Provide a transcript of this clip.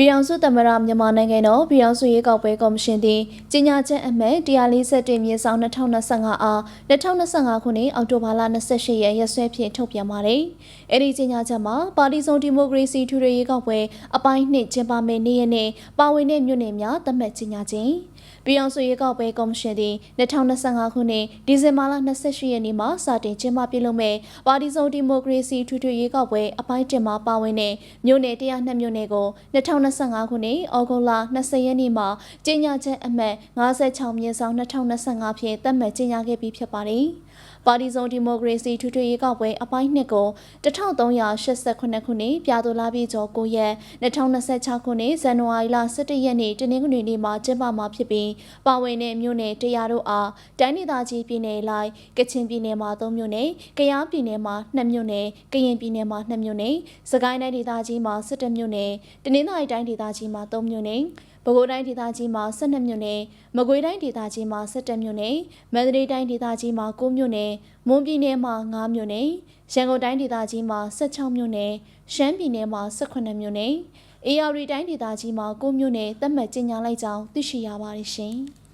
ပြည်အောင်စုသမ္မတမြန်မာနိုင်ငံတော်ပြည်အောင်စုရေးကောက်ပွဲကော်မရှင်သည်ကြီးညာချက်အမှတ်141မြေဆောင်2025အား2025ခုနှစ်အောက်တိုဘာလ28ရက်ရက်စွဲဖြင့်ထုတ်ပြန်ပါတယ်။အဲဒီကြီးညာချက်မှာပါတီစုံဒီမိုကရေစီထူထောင်ရေးကောက်ပွဲအပိုင်းနှစ်ကျင်းပမယ့်နေ့ရက်နေ့ပါဝင်တဲ့မြို့နယ်များသတ်မှတ်ကြီးညာခြင်းပြည်အောင်စုရေးကောက်ပွဲကော်မရှင်သည်2025ခုနှစ်ဒီဇင်ဘာလ28ရက်နေ့မှာစတင်ကျင်းပပြုလုပ်မဲ့ပါတီစုံဒီမိုကရေစီထူထောင်ရေးကောက်ပွဲအပိုင်းတင်မှာပါဝင်တဲ့မြို့နယ်102မြို့နယ်ကို2025ခုနှစ်ဩဂုတ်လ20ရက်နေ့မှာကျင်းပချက်အမှတ်56မြင်းဆောင်2025ဖြင့်သတ်မှတ်ကျင်းပခဲ့ပြီးဖြစ်ပါတယ်။ပါတီစုံဒီမိုကရေစီထူထောင်ရေးကောက်ပွဲအပိုင်းနှစ်ကို1388ခုနှစ်ပြာသူလာပြည်ကျော်9ရက်2026ခုနှစ်ဇန်နဝါရီလ17ရက်နေ့တနင်္ဂနွေနေ့မှာကျင်းပမှာဖြစ်ပြီးပါဝင်တဲ့မြို့နယ်တရားတို့အားတိုင်းဒေသကြီးပြည်နယ်လိုက်ကချင်ပြည်နယ်မှာ3မြို့နယ်၊ကယားပြည်နယ်မှာ2မြို့နယ်၊ကရင်ပြည်နယ်မှာ2မြို့နယ်၊စကိုင်းတိုင်းဒေသကြီးမှာ17မြို့နယ်၊တနင်္သာရီတိုင်းဒေသကြီးမှာ3မြို့နယ်ပဲခူးတိုင်းဒေသကြီးမှာ12မြို့နယ်၊မကွေးတိုင်းဒေသကြီးမှာ17မြို့နယ်၊မန္တလေးတိုင်းဒေသကြီးမှာ9မြို့နယ်၊မွန်ပြည်နယ်မှာ9မြို့နယ်၊ရန်ကုန်တိုင်းဒေသကြီးမှာ16မြို့နယ်၊ရှမ်းပြည်နယ်မှာ18မြို့နယ်၊အေရရီတိုင်းဒေသကြီးမှာ9မြို့နယ်သတ်မှတ်ကြေညာလိုက်ကြောင်းသိရှိရပါတယ်ရှင်။